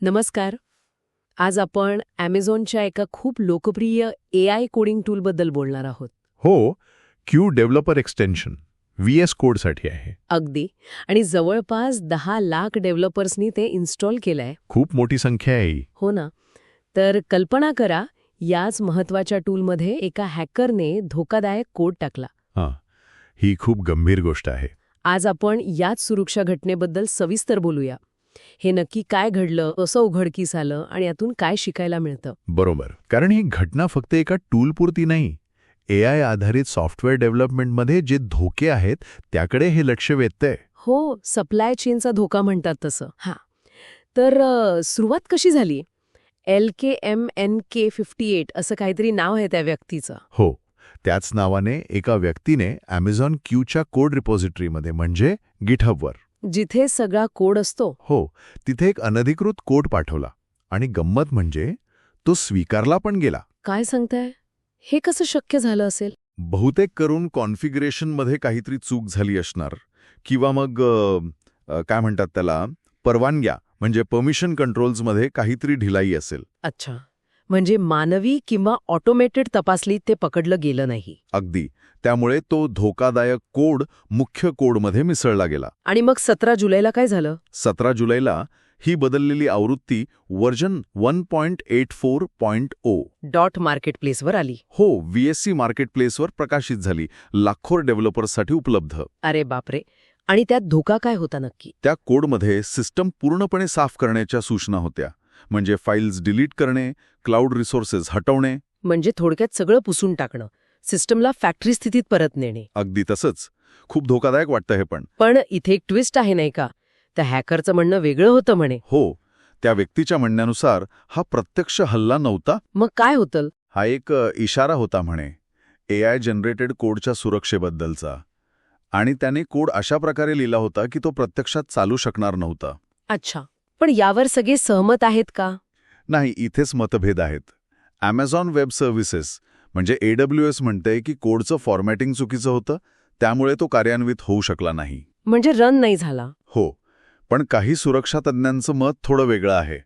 नमस्कार. आज आपण ॲमेझॉनच्या एका खूप लोकप्रिय ए आय कोडिंग टूलबद्दल बोलणार आहोत. हो Q developer extension V S कोडसाठी आहे. अगदी. आणि जवळपास दहा लाख डेव्हलपर्सनी ते इन्स्टॉल केलंय. खूप मोठी संख्या आहे ही. हो ना. तर कल्पना करा याच महत्त्वाच्या टूलमध्ये एका हॅकरने धोकादायक कोड टाकला. हां. ही खूप गंभीर गोष्ट आहे. आज आपण याच सुरक्षा घटनेबद्दल सविस्तर बोलूया. हे नक्की काय घडलं कसं उघडकीस आलं आणि यातून काय शिकायला मिळतं? बरोबर. कारण ही घटना फक्त एका टूलपुरती नाही. ए आय आधारित सॉफ्टवेअर डेव्हलपमेंटमध्ये जे धोके आहेत त्याकडे हे लक्ष वेधतंय. हो सप्लाय चेनचा धोका म्हणतात तसं. हां. तर अ, सुरुवात कशी झाली? L K M N K fifty eight असं काहीतरी नाव आहे त्या व्यक्तीचं. हो. त्याच नावाने एका व्यक्तीने ॲमेझॉन क्यूच्या कोड रिपॉझिटरीमध्ये म्हणजे गिटहबवर. जिथे सगळा कोड असतो. हो तिथे एक अनधिकृत कोड पाठवला. आणि गंमत म्हणजे तो स्वीकारला पण गेला. काय सांगताय? हे कसं शक्य झालं असेल? बहुतेक करून कॉन्फिगरेशनमध्ये काहीतरी चूक झाली असणार. किंवा मग काय म्हणतात त्याला? परवानग्या म्हणजे परमिशन कंट्रोल्समध्ये काहीतरी ढिलाई असेल. अच्छा. म्हणजे मानवी किंवा ऑटोमेटेड तपासलीत ते पकडलं गेलं नाही. अगदी. त्यामुळे तो धोकादायक कोड मुख्य कोडमध्ये मिसळला गेला. आणि मग सतरा जुलैला काय झालं? सतरा जुलैला ही बदललेली आवृत्ती version one point eight four point O. Dot market प्लेसवर आली. हो व्हीएससी मार्केटप्लेसवर प्रकाशित झाली. लाखोर डेव्हलपर्ससाठी उपलब्ध. अरे बापरे. आणि त्यात धोका काय होता नक्की? त्या कोडमध्ये सिस्टम पूर्णपणे साफ करण्याच्या सूचना होत्या. म्हणजे फाईल्स डिलीट करणे क्लाउड रिसोर्सेस हटवणे. म्हणजे थोडक्यात सगळं पुसून टाकणं सिस्टमला फॅक्टरी स्थितीत परत नेणे. अगदी तसंच. खूप धोकादायक वाटतं हे पण. पण इथे एक ट्विस्ट आहे नाही का? त्या हॅकरचं म्हणणं वेगळं होतं म्हणे. हो त्या व्यक्तीच्या म्हणण्यानुसार हा प्रत्यक्ष हल्ला नव्हता. मग काय होतं हा एक इशारा होता म्हणे ए आय जनरेटेड कोडच्या सुरक्षेबद्दलचा. आणि त्याने कोड अशा प्रकारे लिहिला होता की तो प्रत्यक्षात चालू शकणार नव्हता. अच्छा. पण यावर सगळे सहमत आहेत का? नाही इथेच मतभेद आहेत. ॲमेझॉन वेब सर्व्हिसेस म्हणजे एडब्ल्यू एस म्हणते की कोडचं फॉर्मॅटिंग चुकीचं होतं त्यामुळे तो कार्यान्वित होऊ शकला नाही. म्हणजे रन नाही झाला. हो पण काही सुरक्षा तज्ज्ञांचं मत थोडं वेगळं आहे.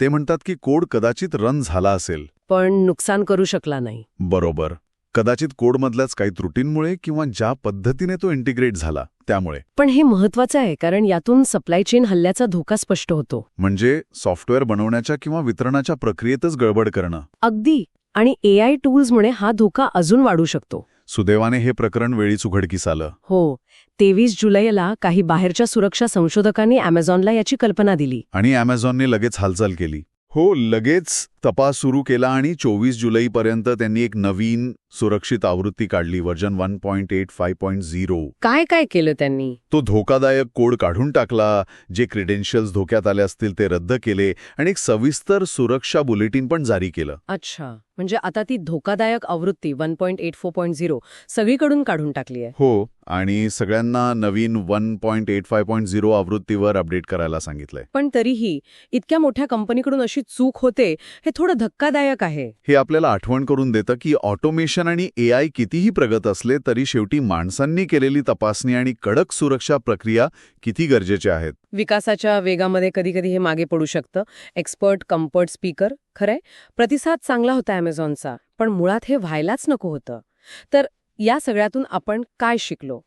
ते म्हणतात की कोड कदाचित रन झाला असेल. पण नुकसान करू शकला नाही. बरोबर. कदाचित कोडमधल्याच काही त्रुटींमुळे किंवा ज्या पद्धतीने तो इंटिग्रेट झाला त्यामुळे. पण हे महत्वाचं आहे कारण यातून सप्लाय चेन हल्ल्याचा धोका स्पष्ट होतो. म्हणजे सॉफ्टवेअर बनवण्याच्या किंवा वितरणाच्या प्रक्रियेतच गडबड करणं. अगदी. आणि ए आय टूल्समुळे हा धोका अजून वाढू शकतो. सुदैवाने हे प्रकरण वेळीच उघडकीस आलं. हो. तेवीस जुलैला काही बाहेरच्या सुरक्षा संशोधकांनी अमेझॉनला याची कल्पना दिली. आणि अमेझॉनने लगेच हालचाल केली. हो लगेच तपास सुरू केला आणि चोवीस जुलैपर्यंत त्यांनी एक नवीन सुरक्षित आवृत्ती काढली version one point eight point zero. काय काय केलं त्यांनी? तो धोकादायक कोड काढून टाकला जे क्रेडेन्शियल्स धोक्यात आले असतील ते रद्द केले आणि एक सविस्तर सुरक्षा बुलेटिन पण जारी केलं. अच्छा. म्हणजे आता ती धोकादायक आवृत्ती one point eight four point zero सगळीकडून काढून टाकली आहे. हो आणि सगळ्यांना नवीन one point eight five point zero आवृत्तीवर update करायला सांगितलंय. पण तरीही इतक्या मोठ्या कंपनीकडून अशी चूक होते हे थोडं धक्कादायक आहे. हे आपल्याला आठवण करून देतं की ऑटोमेशन आणि ए आय कितीही प्रगत असले तरी शेवटी माणसांनी केलेली तपासणी आणि कडक सुरक्षा प्रक्रिया किती गरजेच्या आहेत? विकासाच्या वेगामध्ये कधी कधी हे मागे पडू शकतं. एक्सपर्ट कम्फर्ट स्पीकर खरंय? प्रतिसाद चांगला होता अमेझॉनचा पण मुळात हे व्हायलाच नको होतं. तर या सगळ्यातून आपण काय शिकलो?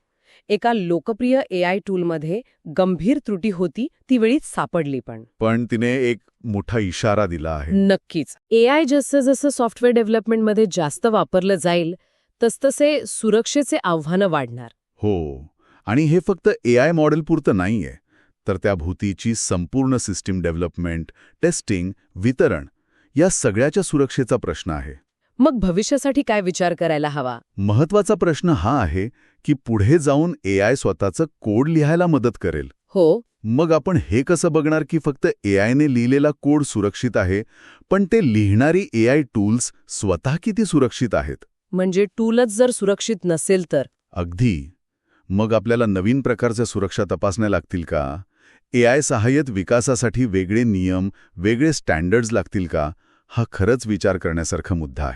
एका लोकप्रिय ए आय टूलमध्ये गंभीर त्रुटी होती ती वेळीच सापडली पण. पण तिने एक मोठा इशारा दिला आहे. नक्कीच. ए आय जसं जसं सॉफ्टवेअर डेव्हलपमेंटमध्ये जास्त वापरलं जाईल तसतसे सुरक्षेचे आव्हानं वाढणार. हो. आणि हे फक्त ए आय मॉडेल पुरतं नाहीये. तर त्या भूतीची संपूर्ण सिस्टीम डेव्हलपमेंट टेस्टिंग वितरण या सगळ्याच्या सुरक्षेचा प्रश्न आहे. मग भविष्यासाठी काय विचार करायला हवा? महत्त्वाचा प्रश्न हा आहे की पुढे जाऊन ए आय स्वतःचं कोड लिहायला मदत करेल. हो. मग आपण हे कसं बघणार की फक्त ए आयने लिहिलेला कोड सुरक्षित आहे पण ते लिहिणारी ए आय टूल्स स्वतः किती सुरक्षित आहेत? म्हणजे टूलच जर सुरक्षित नसेल तर? अगदी. मग आपल्याला नवीन प्रकारच्या सुरक्षा तपासण्या लागतील का? ए आय सहाय्यत विकासासाठी वेगळे नियम वेगळे स्टँडर्ड्स लागतील का? हा खरंच विचार करण्यासारखा मुद्दा आहे.